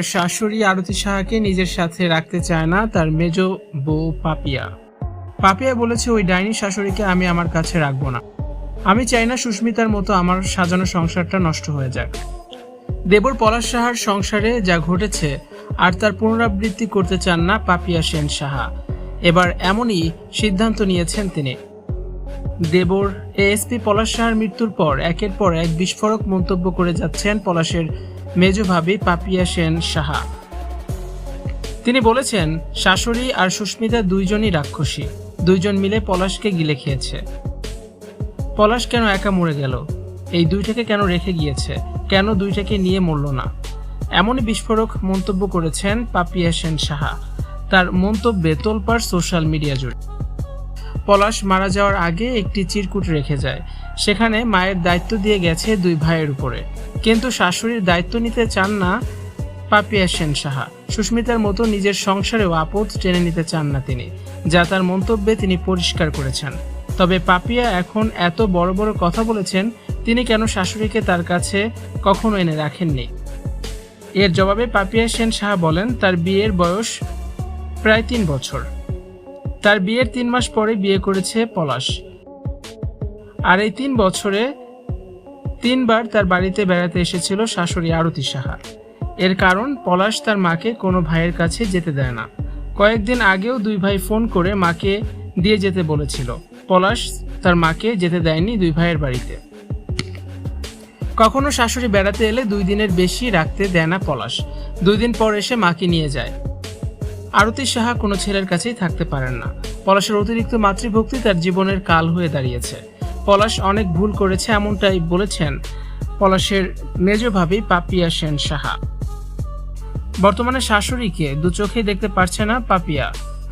শাশুড়ি আরতি সাহাকে নিজের সাথে রাখতে চায় না তার মেজ বউ পাপিয়া। পাপিয়া বলেছে, ওই ডাইনি শাশুড়িকে আমি আমার কাছে রাখব না। আমি চাই না সুস্মিতার মতো আমার সাজানো সংসারটা নষ্ট হয়ে যাক। দেবর পলাশ সাহার সংসারে যা ঘটেছে আর তার পুনরাবৃত্তি করতে চান না পাপিয়া সেন সাহা। এবার এমনই সিদ্ধান্ত নিয়েছেন তিনি। দেবর এএসপি পলাশ সাহার মৃত্যুর পর একের পর এক বিস্ফোরক মন্তব্য করে যাচ্ছেন পলাশের মেজ ভাবি পাপিয়া সেন সাহা। তিনি বলেছেন, শাশুড়ি আর সুস্মিতা দুইজনই রাক্ষসী, দুইজন মিলে পলাশকে গিলে খেয়েছে। পলাশ কেন একা মরে গেল? এই দুইটাকে কেন রেখে গিয়েছে? কেন দুইটাকে নিয়ে মরল না? এমনই বিস্ফোরক মন্তব্য করেছেন পাপিয়া সেন সাহা। তার মন্তব্যে তোলপাড় সোশ্যাল মিডিয়া জুড়ে। পলাশ মারা যাওয়ার আগে একটি চিরকুট রেখে যায়। সেখানে মায়ের দায়িত্ব দিয়ে গেছে দুই ভাইয়ের উপরে। কিন্তু শাশুড়ির দায়িত্ব নিতে চান না পাপিয়া সেন সাহা। সুস্মিতার মতো নিজের সংসারেও আপদ টেনে নিতে চান না তিনি, যা তার মন্তব্যে তিনি পরিষ্কার করেছেন। তবে পাপিয়া এখন এত বড় বড় কথা বলেছেন, তিনি কেন শাশুড়িকে তার কাছে কখনো এনে রাখেননি? এর জবাবে পাপিয়া সেন সাহা বলেন, তার বিয়ের বয়স প্রায় তিন বছর। তার বিয়ের তিন মাস পরে বিয়ে করেছে পলাশ। আর এই তিন বছরে তিনবার তার বাড়িতে বেড়াতে এসেছিল শাশুড়ি আরতি সাহা। এর কারণ, পলাশ তার মাকে কোনো ভাইয়ের কাছে যেতে দেয় না। কয়েকদিন আগেও দুই ভাই ফোন করে মাকে দিয়ে যেতে বলেছিল। পলাশ তার মাকে যেতে দেয়নি দুই ভাইয়ের বাড়িতে। কখনো শাশুড়ি বেড়াতে এলে দুই দিনের বেশি রাখতে দেয় না পলাশ। দুই দিন পর এসে মাকে নিয়ে যায়। আরতি সাহা কোনো ছেলের কাছেই থাকতে পারেন না। পলাশের অতিরিক্ত মাতৃভক্তি তার জীবনের কাল হয়ে দাঁড়িয়েছে। পলাশ অনেক ভুল করেছে এমনটাই বলেছেন পলাশের মেজ ভাবি পাপিয়া সেন সাহা। বর্তমানে শাশুড়িকে দু চোখে দেখতে পারছে না পাপিয়া।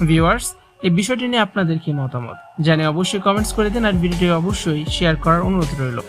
ভিউয়ার্স, এই বিষয়টি নিয়ে আপনাদের কি মতামত? জানিয়ে অবশ্যই কমেন্টস করে দিন আর ভিডিওটি অবশ্যই শেয়ার করার অনুরোধ রইল।